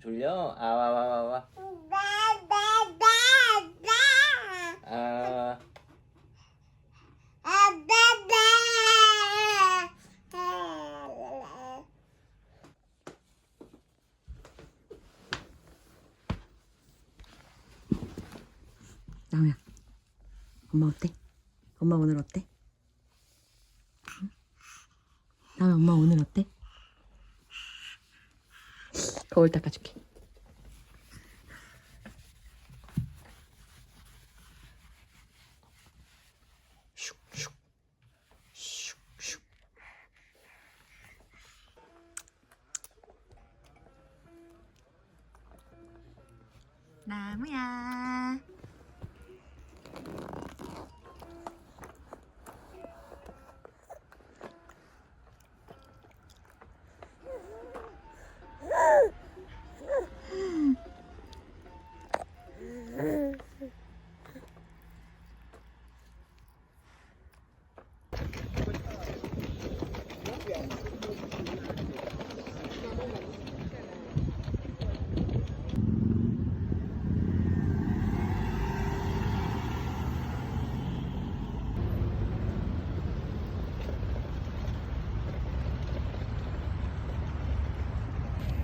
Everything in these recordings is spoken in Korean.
졸려? 아, 와, 와, 와, 와. 아, 나우야 엄마 어때? 엄마 오늘 어때? 응? 나우야 엄마 오늘 어때? 거울 닦아줄게. 슉슉 슉슉. 나무야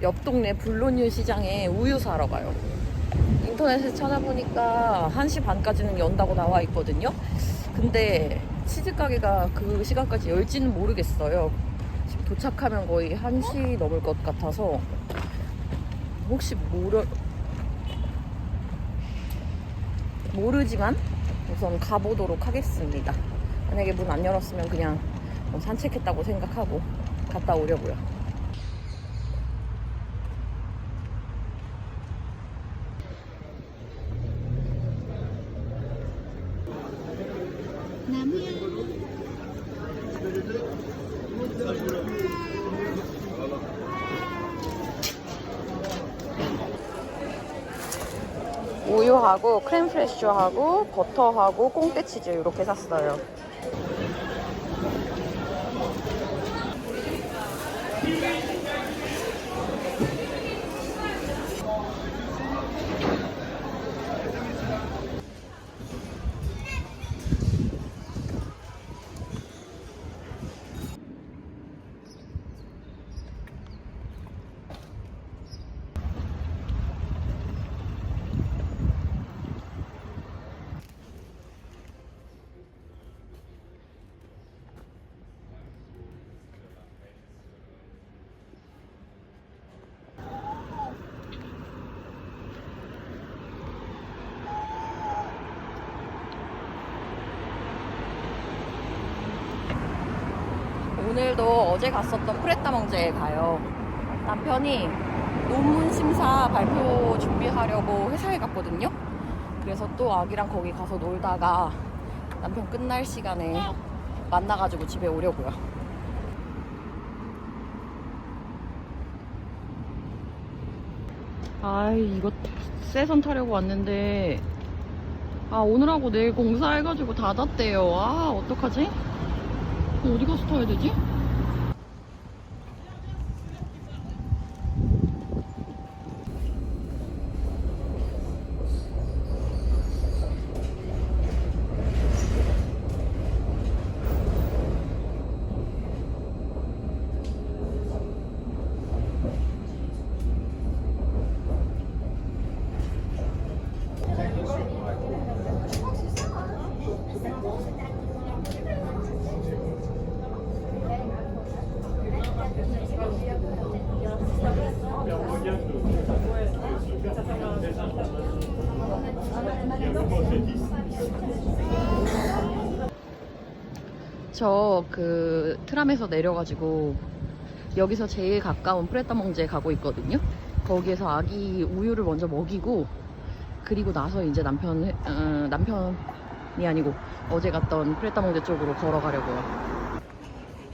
옆 동네 블로뉴 시장에 우유 사러 가요. 인터넷에 찾아보니까 1시 반까지는 연다고 나와 있거든요. 근데 치즈 가게가 그 시간까지 열지는 모르겠어요. 지금 도착하면 거의 1시 넘을 것 같아서 혹시 모르 모르지만 우선 가보도록 하겠습니다. 만약에 문 안 열었으면 그냥 뭐 산책했다고 생각하고 갔다 오려고요. 프레쉬하고 버터하고 꽁떼 치즈 이렇게 샀어요. 오늘도 어제 갔었던 프레타멍제에 가요. 남편이 논문 심사 발표 준비하려고 회사에 갔거든요. 그래서 또 아기랑 거기 가서 놀다가 남편 끝날 시간에 만나가지고 집에 오려고요. 아이 이거 세선 타려고 왔는데 아 오늘하고 내일 공사해가지고 닫았대요. 아 어떡하지? 어디 가서 타야 되지? 저그 트람에서 내려가지고 여기서 제일 가까운 프레타몽제에 가고 있거든요. 거기에서 아기 우유를 먼저 먹이고 그리고 나서 이제 남편 회- 어, 남편이 아니고 어제 갔던 프레타몽제 쪽으로 걸어가려고요.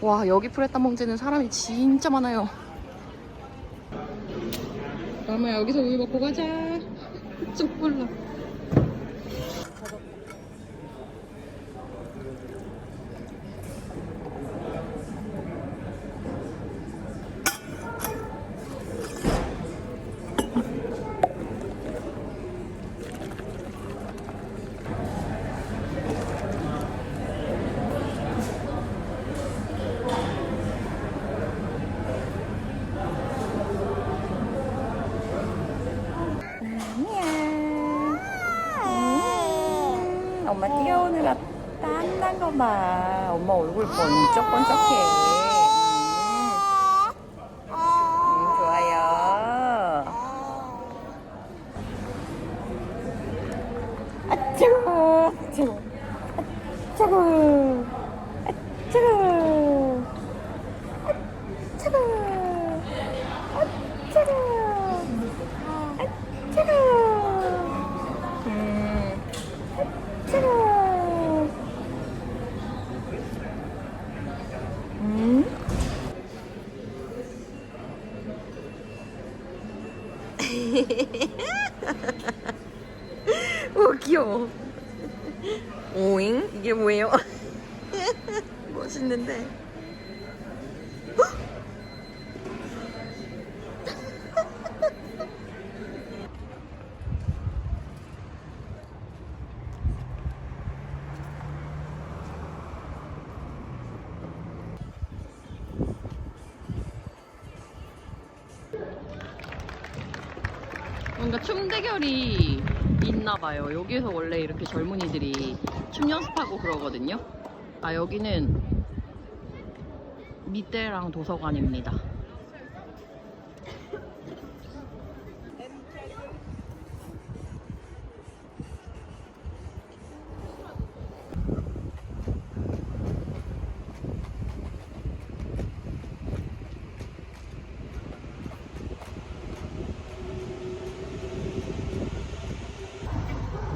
와 여기 프레타몽제는 사람이 진짜 많아요. 남아 여기서 우유 먹고 가자. 쭉 불러. 땀난 거 봐. 엄마 얼굴 번쩍번쩍해. 음. 음, 좋아요. 아차고, 아차고, 아차고, 아차고, 아차고, 아차고, 아차고. 음, 아차고. 음? 오 귀여워 이게 뭐예요? 멋있는데 뭔가 춤 대결이 있나 봐요. 여기서 원래 이렇게 젊은이들이 춤 연습하고 그러거든요. 아, 여기는 밑대랑 도서관입니다.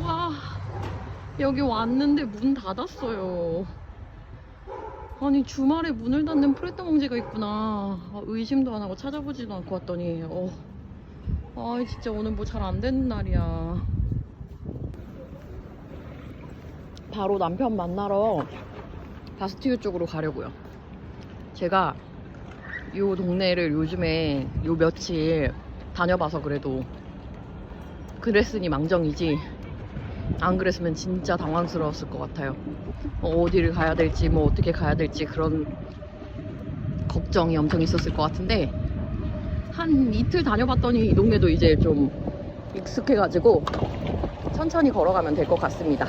와, 여기 왔는데 문 닫았어요. 아니, 주말에 문을 닫는 프레타몽제가 있구나. 아, 의심도 안 하고 찾아보지도 않고 왔더니, 어. 아, 진짜 오늘 뭐 잘 안 되는 날이야. 바로 남편 만나러 바스티유 쪽으로 가려고요. 제가 요 동네를 요즘에 요 며칠 다녀봐서 그래도 그랬으니 망정이지 안 그랬으면 진짜 당황스러웠을 것 같아요. 어, 어디를 가야 될지, 뭐 어떻게 가야 될지 그런 걱정이 엄청 있었을 것 같은데 한 이틀 다녀봤더니 이 동네도 이제 좀 익숙해가지고 천천히 걸어가면 될 것 같습니다.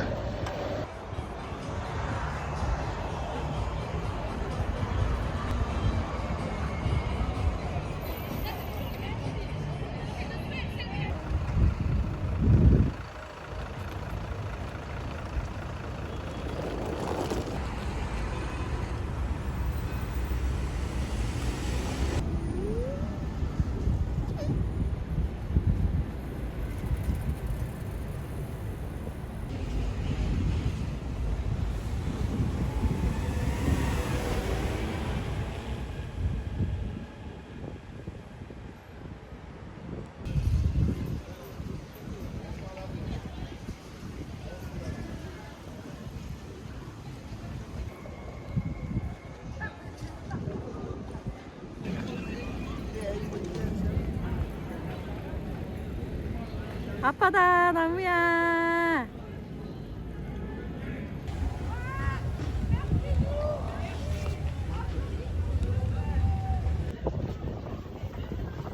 아빠다 나무야.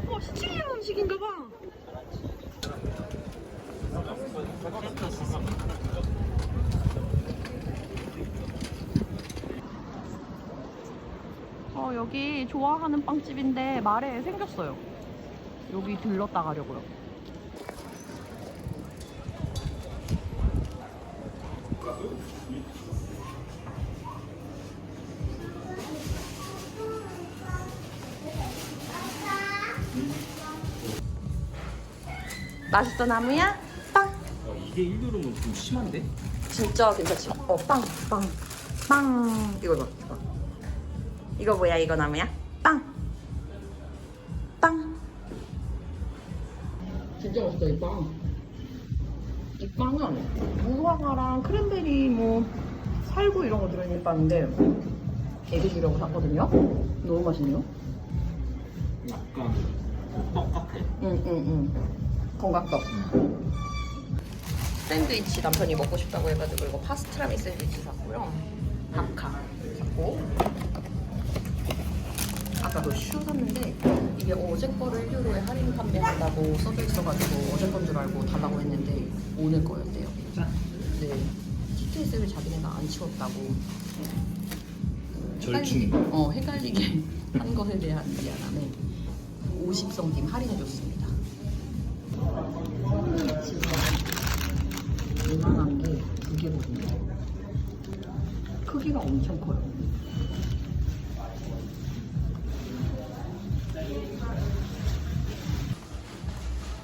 어 시칠리 음식인가 봐. 어 여기 좋아하는 빵집인데 말에 생겼어요. 여기 들렀다 가려고요 맛있어 나무야? 빵 어, 이게 1유로면 좀 심한데? 진짜 괜찮지? 어, 빵, 빵, 빵. 이거 봐, 이거. 이거 뭐야, 이거 나무야? 빵. 빵. 진짜 맛있다, 이 빵. 이 빵은 무화과랑 크랜베리 뭐 살구 이런 거 들어있는 빵인데 애기 주려고 샀거든요. 너무 맛있네요. 약간 떡 같아. 응, 응, 응. 건강떡. 샌드위치 남편이 먹고 싶다고 해가지고 이거 파스트라미 샌드위치 샀고요. 밥카 샀고. 아까도 슈 샀는데 이게 어제 거를 1유로에 할인 판매한다고 써져 있어가지고 어제 건 줄 알고 달라고 했는데 오늘 거였대요. 네. 스트레스를 자기네가 안 치웠다고 절충. 어 헷갈리게 한 것에 대한 미안함에 50성팀 할인해줬습니다. 이만한 게 두 개거든요. 크기가 엄청 커요.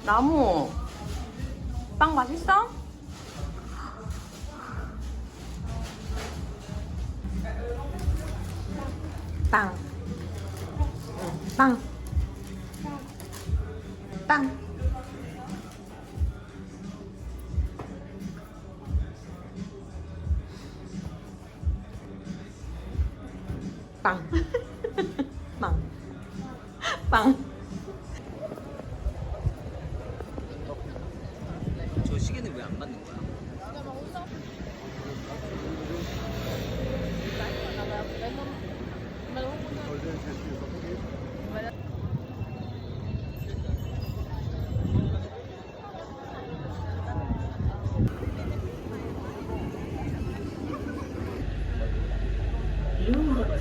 나무 빵 맛있어?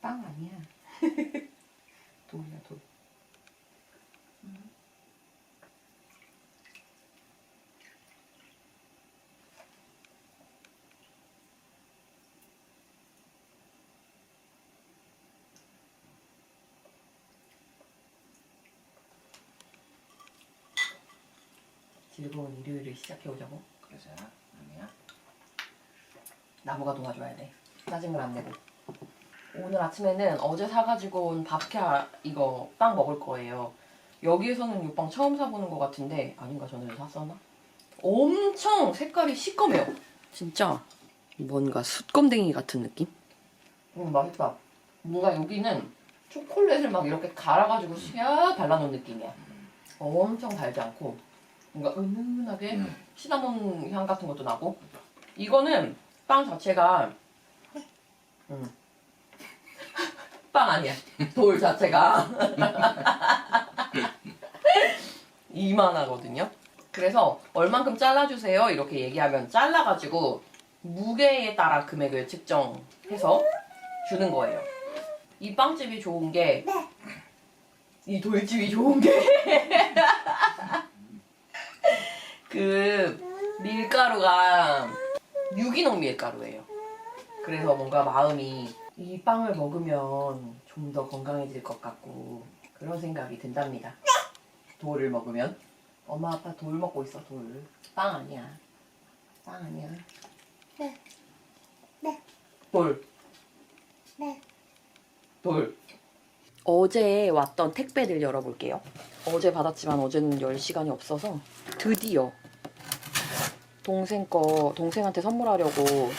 빵 아니야. 돌이야 돌. 즐거운 일요일을 시작해보자고. 그러자. 아니야. 나무가 도와줘야 돼. 짜증을 안 내고. 오늘 아침에는 어제 사가지고 온 밥캐 이거 빵 먹을 거예요. 여기에서는 이 빵 처음 사보는 것 같은데 아닌가 전에 샀었나? 엄청 색깔이 시꺼매요. 진짜 뭔가 숯검댕이 같은 느낌? 음 맛있다. 뭔가 여기는 초콜릿을 막 이렇게 갈아가지고 샥 발라놓은 느낌이야. 엄청 달지 않고 뭔가 은은하게 음. 시나몬 향 같은 것도 나고. 이거는 빵 자체가 음. 빵 아니야. 돌 자체가. 이만하거든요. 그래서 얼만큼 잘라주세요? 이렇게 얘기하면 잘라가지고 무게에 따라 금액을 측정해서 주는 거예요. 이 빵집이 좋은 게 이 돌집이 좋은 게 그 밀가루가 유기농 밀가루예요. 그래서 뭔가 마음이 이 빵을 먹으면 좀 더 건강해질 것 같고 그런 생각이 든답니다. 돌을 먹으면 엄마 아빠 돌 먹고 있어 돌. 빵 아니야. 빵 아니야. 네. 네. 돌. 네. 돌. 어제 왔던 택배들 열어볼게요. 어제 받았지만 어제는 열 시간이 없어서 드디어 동생 거 동생한테 선물하려고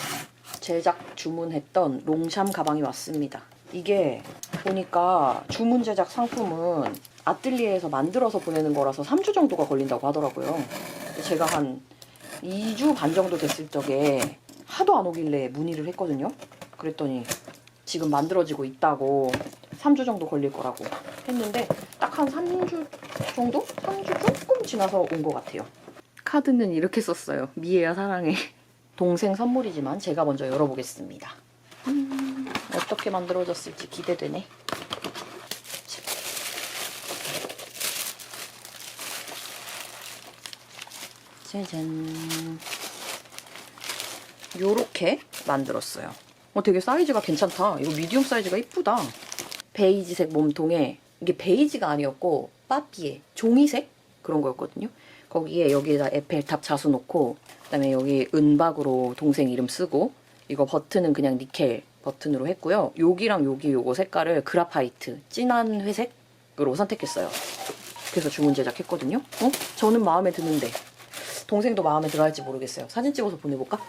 제작 주문했던 롱샴 가방이 왔습니다. 이게 보니까 주문 제작 상품은 아뜰리에에서 만들어서 보내는 거라서 3주 정도가 걸린다고 하더라고요. 제가 한 2주 반 정도 됐을 적에 하도 안 오길래 문의를 했거든요. 그랬더니 지금 만들어지고 있다고 3주 정도 걸릴 거라고 했는데 딱 한 3주 정도? 3주 조금 지나서 온 것 같아요. 카드는 이렇게 썼어요. 미애야 사랑해. 동생 선물이지만 제가 먼저 열어보겠습니다. 음, 어떻게 만들어졌을지 기대되네. 짜잔. 요렇게 만들었어요. 어, 되게 사이즈가 괜찮다. 이거 미디움 사이즈가 이쁘다. 베이지색 몸통에 이게 베이지가 아니었고 빠삐에 종이색 그런 거였거든요. 거기에 여기에다 에펠탑 자수 놓고 그다음에 여기 은박으로 동생 이름 쓰고 이거 버튼은 그냥 니켈 버튼으로 했고요. 여기랑 여기 요거 색깔을 그라파이트 진한 회색으로 선택했어요. 그래서 주문 제작했거든요. 어? 저는 마음에 드는데 동생도 마음에 들어 할지 모르겠어요. 사진 찍어서 보내볼까?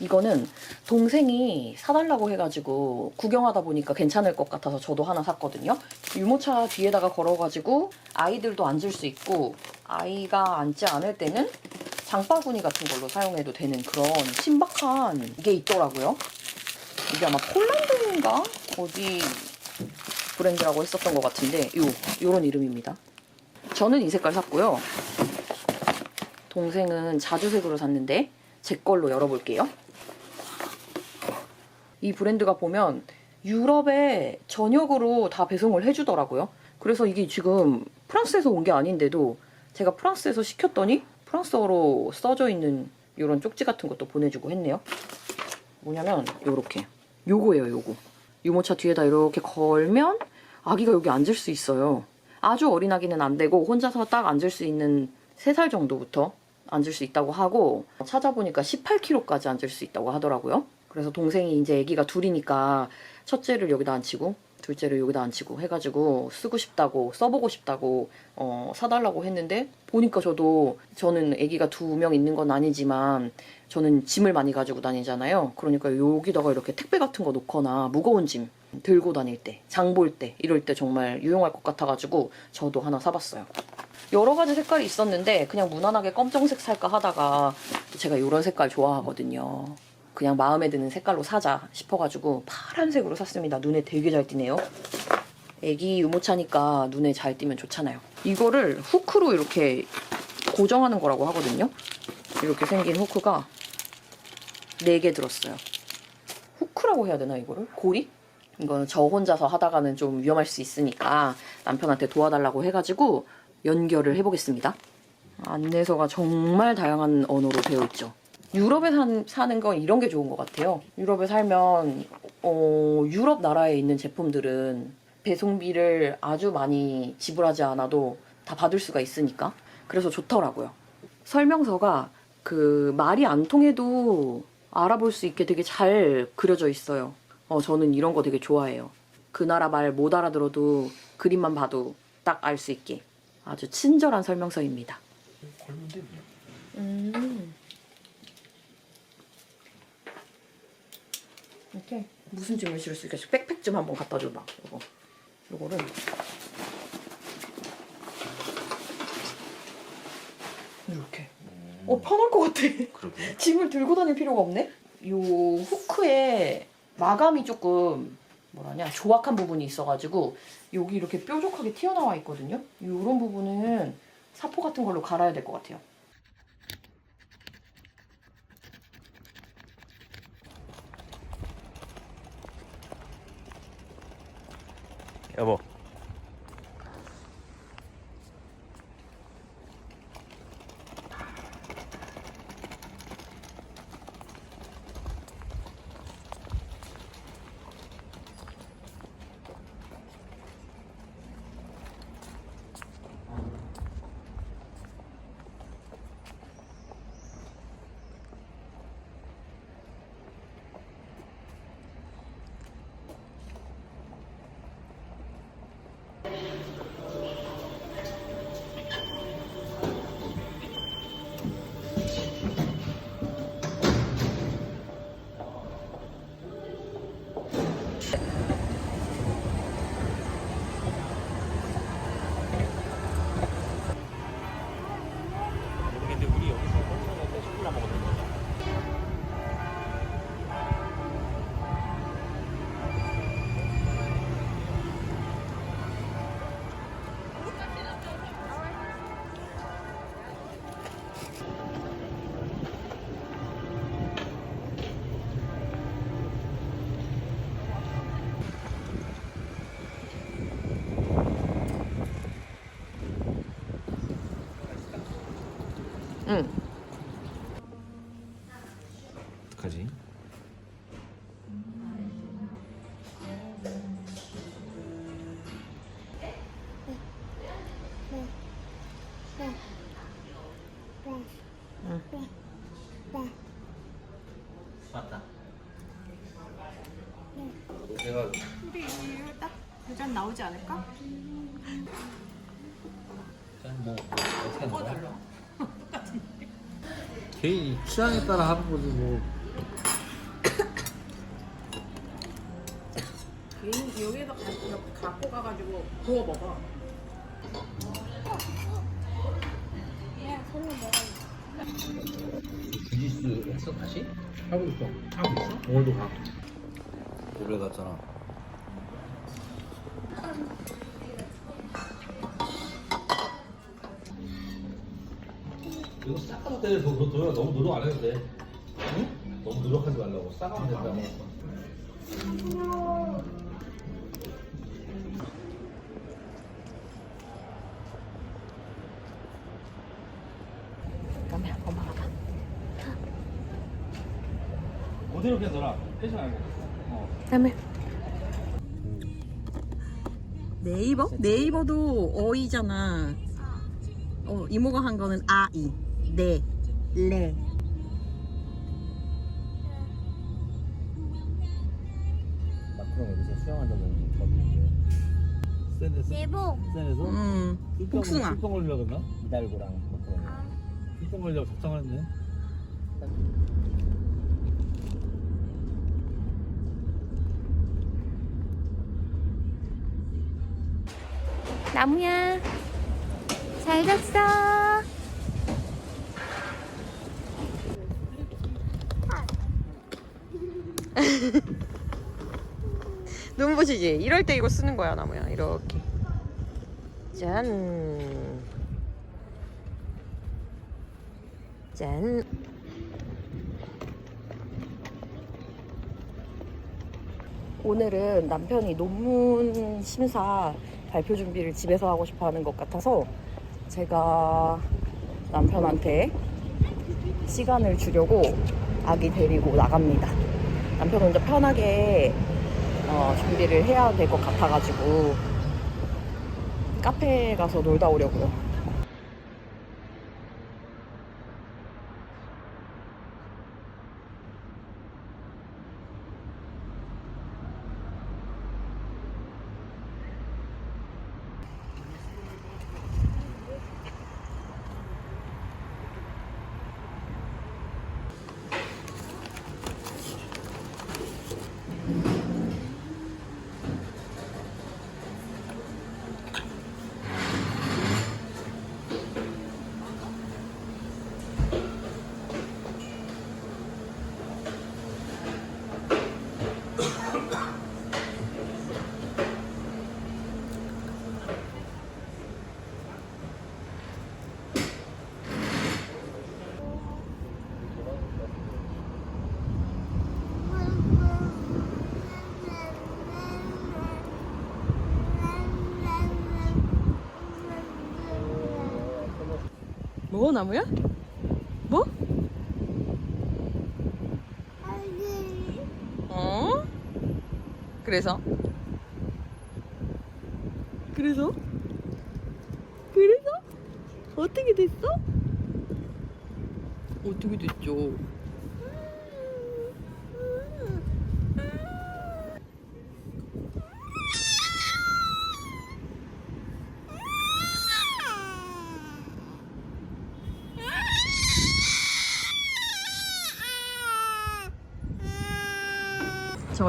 이거는 동생이 사달라고 해가지고 구경하다 보니까 괜찮을 것 같아서 저도 하나 샀거든요. 유모차 뒤에다가 걸어가지고 아이들도 앉을 수 있고 아이가 앉지 않을 때는 장바구니 같은 걸로 사용해도 되는 그런 신박한 게 있더라고요. 이게 아마 폴란드인가 어디 브랜드라고 했었던 것 같은데 요 요런 이름입니다. 저는 이 색깔 샀고요. 동생은 자주색으로 샀는데 제 걸로 열어볼게요. 이 브랜드가 보면 유럽에 전역으로 다 배송을 해주더라고요. 그래서 이게 지금 프랑스에서 온 게 아닌데도 제가 프랑스에서 시켰더니 프랑스어로 써져 있는 이런 쪽지 같은 것도 보내주고 했네요. 뭐냐면 요렇게 요거예요 요거 유모차 뒤에다 이렇게 걸면 아기가 여기 앉을 수 있어요 아주 어린 아기는 안 되고 혼자서 딱 앉을 수 있는 3살 정도부터 앉을 수 있다고 하고 찾아보니까 18kg까지 앉을 수 있다고 하더라고요 그래서 동생이 이제 아기가 둘이니까 첫째를 여기다 앉히고 둘째를 여기다 앉히고 해가지고 쓰고 싶다고 써보고 싶다고 어, 사달라고 했는데 보니까 저도 저는 아기가 두 명 있는 건 아니지만 저는 짐을 많이 가지고 다니잖아요. 그러니까 여기다가 이렇게 택배 같은 거 놓거나 무거운 짐 들고 다닐 때, 장 볼 때, 이럴 때 정말 유용할 것 같아가지고 저도 하나 사봤어요. 여러 가지 색깔이 있었는데 그냥 무난하게 검정색 살까 하다가 제가 이런 색깔 좋아하거든요. 그냥 마음에 드는 색깔로 사자 싶어가지고 파란색으로 샀습니다. 눈에 되게 잘 띄네요. 애기 유모차니까 눈에 잘 띄면 좋잖아요. 이거를 후크로 이렇게 고정하는 거라고 하거든요. 이렇게 생긴 후크가 4개 들었어요. 후크라고 해야 되나 이거를? 고리? 이거는 저 혼자서 하다가는 좀 위험할 수 있으니까 남편한테 도와달라고 해가지고 연결을 해보겠습니다. 안내서가 정말 다양한 언어로 되어 있죠. 유럽에 산, 사는 건 이런 게 좋은 것 같아요. 유럽에 살면 어, 유럽 나라에 있는 제품들은 배송비를 아주 많이 지불하지 않아도 다 받을 수가 있으니까 그래서 좋더라고요. 설명서가 그 말이 안 통해도 알아볼 수 있게 되게 잘 그려져 있어요. 어, 저는 이런 거 되게 좋아해요. 그 나라 말 못 알아들어도 그림만 봐도 딱 알 수 있게 아주 친절한 설명서입니다. 걸면 돼. 음. 이렇게 무슨 짐을 실을 수 있겠어? 백팩 좀 한번 갖다 줘봐. 이거. 이거를 이렇게. 어 편할 것 같아. 그러게. 짐을 들고 다닐 필요가 없네. 요 후크에 마감이 조금 뭐라냐 조악한 부분이 있어가지고 여기 이렇게 뾰족하게 튀어나와 있거든요. 이런 부분은 사포 같은 걸로 갈아야 될 것 같아요. 개인 취향에 따라 하는 거지 뭐. 개인 여기에다 가, 갖고 가가지고 구워 먹어. 그냥 손으로 먹어. 비즈니스 했어 다시? 하고 있어. 하고 있어? 오늘도 가. 고래 갔잖아. 돼. 너, 너, 너, 너무 노력 안 해도 돼. 응? 너무 노력하지 말라고. 싹가면 된다고. 엄마가 봐. 못 이렇게 놀아. 빼지 말고. 어. 그다음에 네이버? 네이버도 어이잖아. 어, 이모가 한 거는 아이, 네, 레. 마크롱 여기서 수영한다는 거기 센데서? 내복. 음, 복숭아. 술병 걸리려고 그랬나? 이달고랑 마크롱. 술병 걸리려고 작정을 했네. 나무야. 잘 잤어. 눈부시지? 이럴 때 이거 쓰는 거야, 나무야. 이렇게. 짠. 짠. 오늘은 남편이 논문 심사 발표 준비를 집에서 하고 싶어 하는 것 같아서 제가 남편한테 시간을 주려고 아기 데리고 나갑니다. 남편 혼자 편하게 어, 준비를 해야 될 것 같아가지고 카페 가서 놀다 오려고요. 뭐 나무야? 뭐? 어? 그래서? 그래서? 그래서? 어떻게 됐어? 어떻게 됐죠?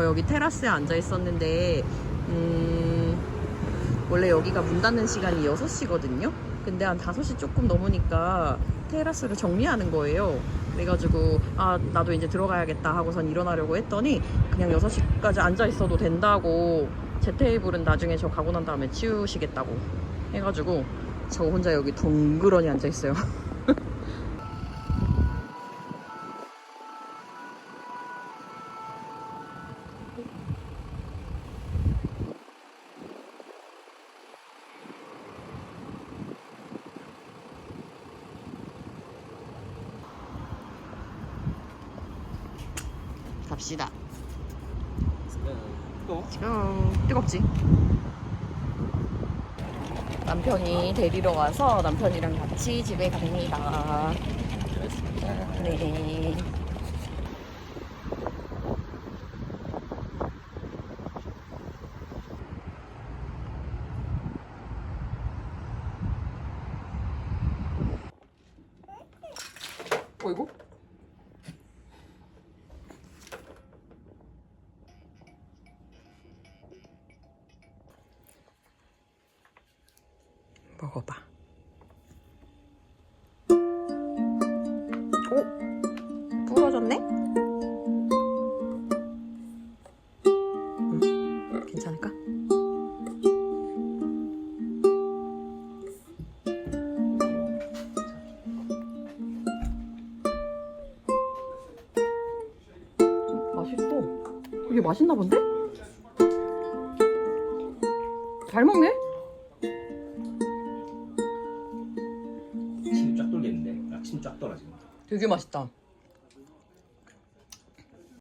여기 테라스에 앉아 있었는데 음, 원래 여기가 문 닫는 시간이 6시거든요. 근데 한 5시 조금 넘으니까 테라스를 정리하는 거예요. 그래가지고 아 나도 이제 들어가야겠다 하고선 일어나려고 했더니 그냥 6시까지 앉아 있어도 된다고 제 테이블은 나중에 저 가고 난 다음에 치우시겠다고 해가지고 저 혼자 여기 덩그러니 앉아 있어요. 남편이 데리러 와서 남편이랑 같이 집에 갑니다. 네. 어이구? 먹어봐. 오, 부러졌네? 괜찮을까? 어, 맛있어. 이게 맛있나 본데? 되게 맛있다.